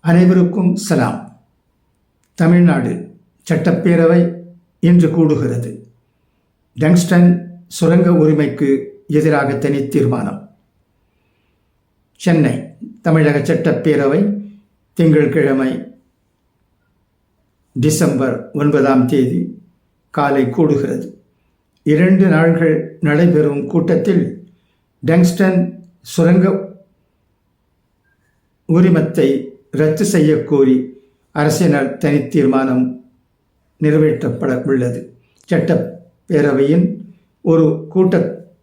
அனைவருக்கும் சலாம். தமிழ்நாடு சட்டப்பேரவை இன்று கூடுகிறது. டங்ஸ்டன் சுரங்க உரிமைக்கு எதிராக தனி தீர்மானம். சென்னை தமிழக சட்டப்பேரவை திங்கட்கிழமை டிசம்பர் ஒன்பதாம் தேதி காலை கூடுகிறது. இரண்டு நாள்கள் நடைபெறும் கூட்டத்தில் டங்ஸ்டன் சுரங்க உரிமத்தை ரத்து செய்யக்கோரி அரசினால் தனி தீர்மானம் நிறைவேற்றப்பட உள்ளது சட்டப்பேரவையின் ஒரு கூட்டத்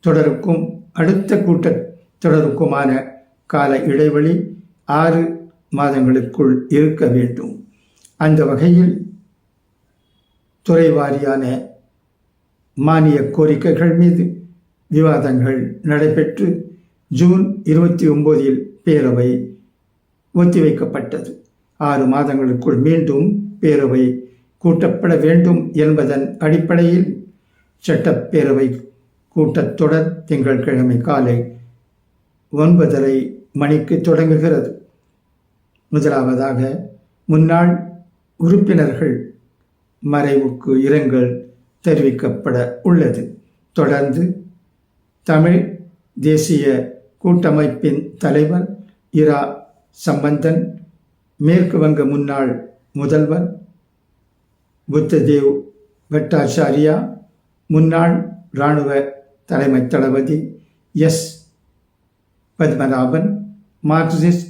தொடருக்கும் அடுத்த கூட்டத் தொடருக்குமான கால இடைவெளி ஆறு மாதங்களுக்குள் இருக்க வேண்டும். அந்த வகையில் துறை வாரியான மானிய கோரிக்கைகள் மீது விவாதங்கள் நடைபெற்று ஜூன் இருபத்தி ஒம்போதில் பேரவை ஒத்திவைக்கப்பட்டது ஆறு மாதங்களுக்குள் மீண்டும் பேரவை கூட்டப்பட வேண்டும் என்பதன் அடிப்படையில் சட்டப்பேரவை கூட்டத்தொடர் திங்கட்கிழமை காலை ஒன்பதரை மணிக்கு தொடங்குகிறது. முதலாவதாக முன்னாள் உறுப்பினர்கள் மறைவுக்கு இரங்கல் தெரிவிக்கப்பட உள்ளது. தொடர்ந்து தமிழ் தேசிய கூட்டமைப்பின் தலைவர் இரா சம்பந்தன் மேற்கு வங்க முன்னாள் முதல்வர் புத்ததேவ் பட்டாச்சாரியா முன்னாள் இராணுவ தலைமை தளபதி எஸ். பத்மநாபன் மார்க்சிஸ்ட்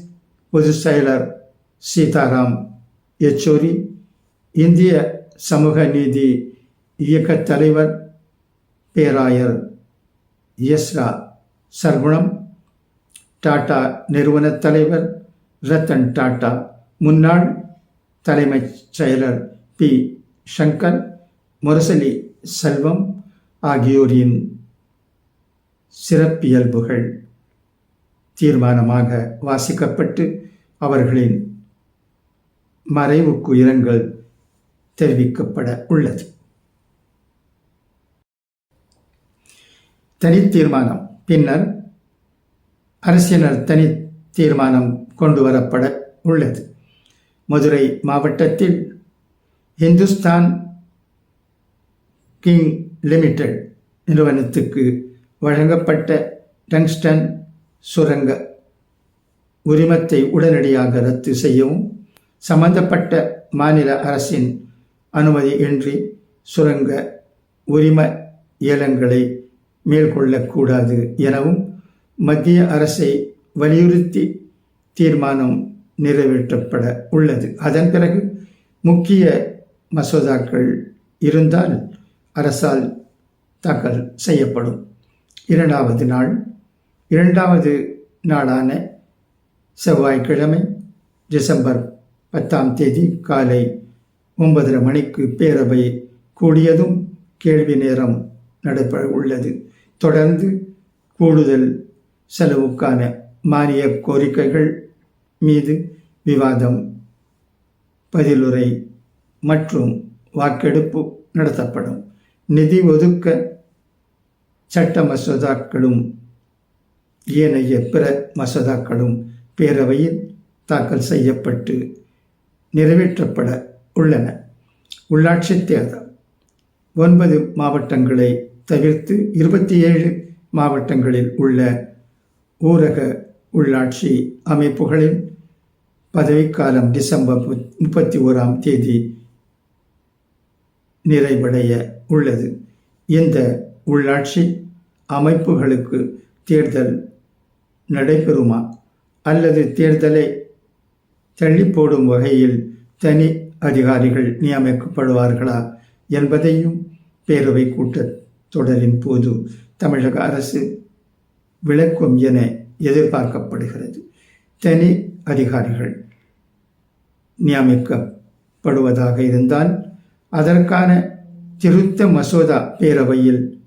பொதுச் செயலர் சீதாராம் யெச்சூரி இந்திய சமூக நீதி இயக்கத் தலைவர் பேராயர் எஸ்ரா சர்குணம் டாடா நிறுவனத் தலைவர் ரத்தன் டாடா முன்னாள் தலைமைச் செயலர் பி. சங்கர் முரசலி செல்வம் ஆகியோரின் சிறப்பியல்புகள் தீர்மானமாக வாசிக்கப்பட்டு அவர்களின் மறைவுக்கு இரங்கல் தெரிவிக்கப்பட உள்ளது. தனி தீர்மானம். பின்னர் அரசியனர் தனி தீர்மானம் கொண்டு வரப்பட உள்ளது. மதுரை மாவட்டத்தில் இந்துஸ்தான் கிங் லிமிடெட் நிறுவனத்துக்கு வழங்கப்பட்ட டங்ஸ்டன் சுரங்க உரிமத்தை உடனடியாக ரத்து செய்யவும் சம்பந்தப்பட்ட மாநில அரசின் அனுமதி இன்றி சுரங்க உரிம ஏலங்களை மேற்கொள்ளக்கூடாது எனவும் மத்திய அரசை வலியுறுத்தி தீர்மானம் நிறைவேற்றப்பட உள்ளது. அதன் பிறகு முக்கிய மசோதாக்கள் இருந்தால் அரசால் தாக்கல் செய்யப்படும். இரண்டாவது நாள். இரண்டாவது நாளான செவ்வாய்க்கிழமை டிசம்பர் பத்தாம் தேதி காலை ஒன்பதரை மணிக்கு பேரவை கூடியதும் கேள்வி நேரம் நடைபெற உள்ளது. தொடர்ந்து கூடுதல் செலவுக்கான மானிய கோரிக்கைகள் மீது விவாதம் பதிலுரை மற்றும் வாக்கெடுப்பு நடத்தப்படும். நிதி ஒதுக்க சட்ட மசோதாக்களும் ஏனைய பிற மசோதாக்களும் பேரவையில் தாக்கல் செய்யப்பட்டு நிறைவேற்றப்பட உள்ளன. உள்ளாட்சி தேர்தல். ஒன்பது மாவட்டங்களை தவிர்த்து இருபத்தி ஏழு மாவட்டங்களில் உள்ள ஊரக உள்ளாட்சி அமைப்புகளின் பதவிக்காலம் டிசம்பர் முப்பத்தி ஓராம் தேதி நிறைவடைய உள்ளது. இந்த உள்ளாட்சி அமைப்புகளுக்கு தேர்தல் நடைபெறுமா? அல்லது தேர்தலை தள்ளி போடும் வகையில் தனி அதிகாரிகள் நியமிக்கப்படுவார்களா என்பதையும் பேரவை கூட்டத் தொடரின் போது தமிழக அரசு விளக்கும் என எதிர்பார்க்கப்படுகிறது. தனி அதிகாரிகள் நியமிக்கப்படுவதாக இருந்தால் அதற்கான திருத்த மசோதா பேரவையில்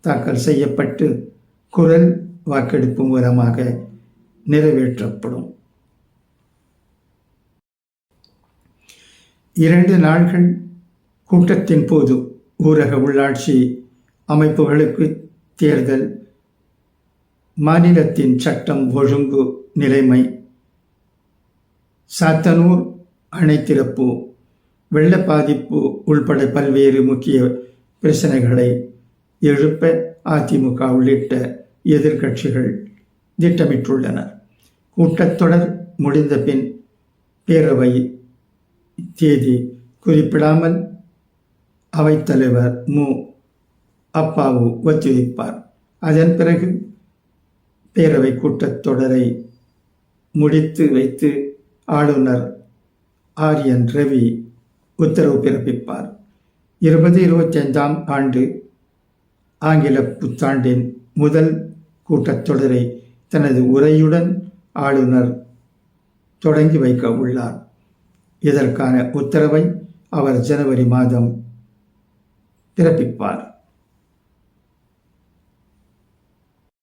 தாக்கல் செய்யப்பட்டு குரல் வாக்கெடுப்பு மூலமாக நிறைவேற்றப்படும். இரண்டு நாள்கள் கூட்டத்தின் போது ஊரக உள்ளாட்சி அமைப்புகளுக்கு தேர்தல் மாநிலத்தின் சட்டம் ஒழுங்கு நிலைமை. சாத்தனூர் அணை திறப்பு வெள்ள பாதிப்பு உள்பட பல்வேறு முக்கிய பிரச்சனைகளை எழுப்ப அதிமுக உள்ளிட்ட எதிர்க்கட்சிகள் திட்டமிட்டுள்ளனர் கூட்டத்தொடர் முடிந்த பின் பேரவை தேதி குறிப்பிடாமல் அவைத்தலைவர் மு. அப்பாவு ஒத்திவைப்பார். அதன் பிறகு பேரவை கூட்டத்தொடரை முடித்து வைத்து ஆளுநர் ஆர். என். ரவி உத்தரவு பிறப்பிப்பார். இருபது இருபத்தைந்தாம் ஆண்டு ஆங்கில புத்தாண்டின் முதல் கூட்டத்தொடரை தனது உரையுடன் ஆளுநர் தொடங்கி வைக்க உள்ளார். இதற்கான உத்தரவை அவர் ஜனவரி மாதம் பிறப்பிப்பார்.